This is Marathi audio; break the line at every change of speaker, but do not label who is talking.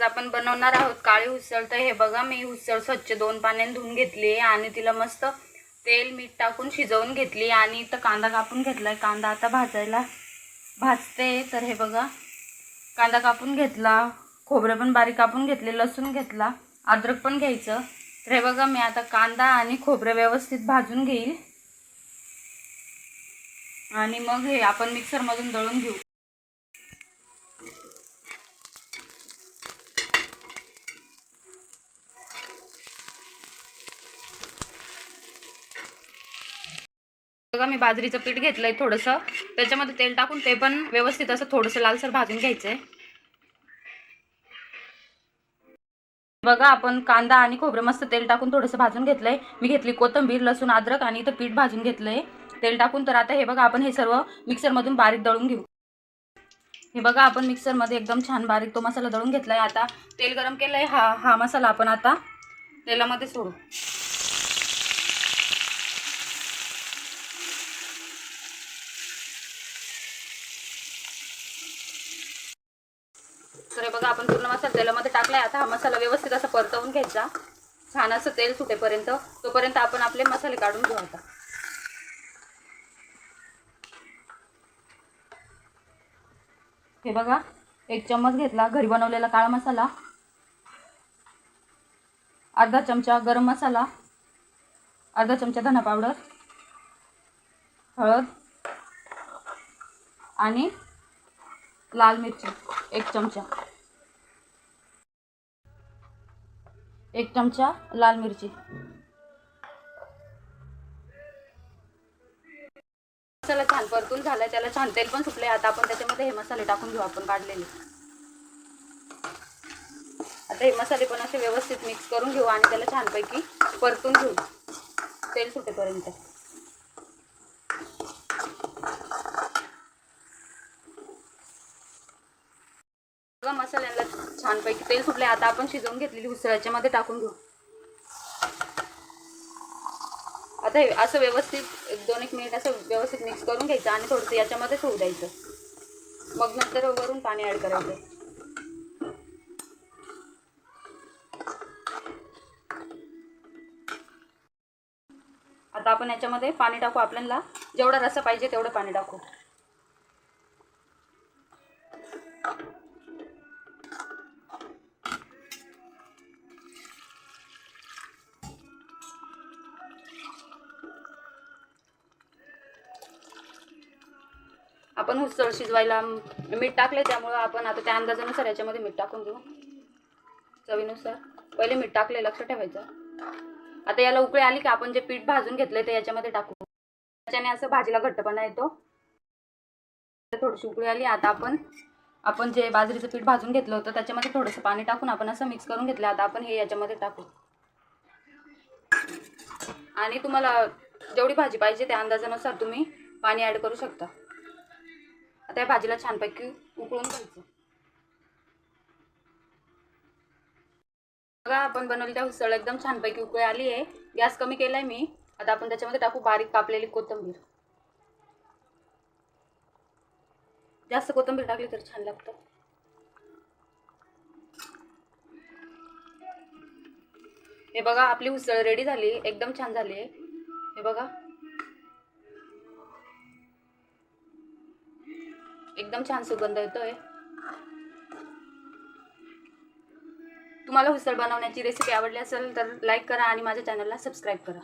आज आपण बनवणार आहोत काळी उसळ. तर हे बघा मी उसळ स्वच्छ दोन पाण्याने धुवून घेतली आणि तिला मस्त तेल मीठ टाकून शिजवून घेतली आणि इथं कांदा कापून घेतलाय. कांदा आता भाजायला भाजते. तर हे बघा कांदा कापून घेतला खोबरं पण बारीक कापून घेतले लसूण घेतला अद्रक पण घ्यायचं. तर हे बघा मी आता कांदा आणि खोबरं व्यवस्थित भाजून घेईल. आणि मग हे आपण मिक्सरमधून दळून घेऊ. बघा मी बाजरीचं पीठ घेतलंय थोडंसं. त्याच्यामध्ये तेल टाकून ते पण व्यवस्थित असं थोडंसं लालसर भाजून घ्यायचंय. बघा आपण कांदा आणि खोबरं मस्त तेल टाकून थोडंसं भाजून घेतलंय. मी घेतली कोथिंबीर लसूण अद्रक आणि इथं पीठ भाजून घेतलंय. तेल टाकून तर आता हे बघा आपण हे सर्व मिक्सरमधून बारीक दळून घेऊ. हे बघा आपण मिक्सरमध्ये एकदम छान बारीक तो मसाला दळून घेतलाय. आता तेल गरम केलंय हा हा मसाला आपण आता तेलामध्ये सोडू. बघा आपण पूर्ण मसाला तेलामध्ये टाकलाय. आता हा मसाला व्यवस्थित असा परतवून घ्यायचा. छान असं तेल सुटेपर्यंत तोपर्यंत आपण आपले मसाले काढून घेऊ आता. हे बघा एक चम्मच घेतला घरी बनवलेला काळा मसाला. अर्धा चमचा गरम मसाला. अर्धा चमचा धना पावडर. हळद. आणि लाल मिरची एक चमचा. एक चमचा लाल मिरची. मसाला छान परतून झालाय त्याला छान तेल पण सुटले आता आपण त्याच्यामध्ये हे मसाले टाकून घेऊ आपण काढलेले. आता हे मसाले पण असे व्यवस्थित मिक्स करून घेऊ आणि त्याला छानपैकी परतून घेऊ. तेल सुटेपर्यंत. बघा छान छानपैकी तेल सुटले आता आपण शिजवून घेतलेली उसळ याच्यामध्ये टाकून घेऊ. आता हे असं व्यवस्थित एक दोन एक मिनिट असं व्यवस्थित मिक्स करून घ्यायचं आणि थोडंसं याच्यामध्येच होऊ द्यायचं. मग नंतर वरून पाणी ॲड करायचं. आता आपण याच्यामध्ये पाणी टाकू. आपल्याला जेवढा रस्सा पाहिजे तेवढं पाणी टाकू. आपण उसळ शिजवायला मीठ टाकले त्यामुळं आपण आता त्या अंदाजानुसार याच्यामध्ये मीठ टाकून देऊ. चवीनुसार. पहिले मीठ टाकले लक्ष ठेवायचं. आता याला उकळी आली की आपण जे पीठ भाजून घेतलंय ते याच्यामध्ये टाकू. त्याच्याने असं भाजीला घट्टपणा येतो. थोडीशी उकळी आली आता आपण आपण जे बाजरीचं पीठ भाजून घेतलं होतं त्याच्यामध्ये थोडंसं पाणी टाकून आपण असं मिक्स करून घेतलं आता आपण हे याच्यामध्ये टाकू. आणि तुम्हाला जेवढी भाजी पाहिजे त्या अंदाजानुसार तुम्ही पाणी ॲड करू शकता. आता या भाजीला छानपैकी उकळून घ्यायचं. बघा आपण बनवली त्या उसळ एकदम छानपैकी उकळी आली आहे. गॅस कमी केलाय मी. आता आपण त्याच्यामध्ये टाकू बारीक कापलेली कोथिंबीर. जास्त कोथिंबीर टाकली तर छान लागतं. हे बघा आपली उसळ रेडी झाली. एकदम छान झाली आहे. हे बघा. एकदम छान सुगंध येतोय. तुम्हाला हुसल बनवण्याची रेसिपी आवडली असेल तर लाईक करा आणि माझ्या चॅनलला सबस्क्राईब करा.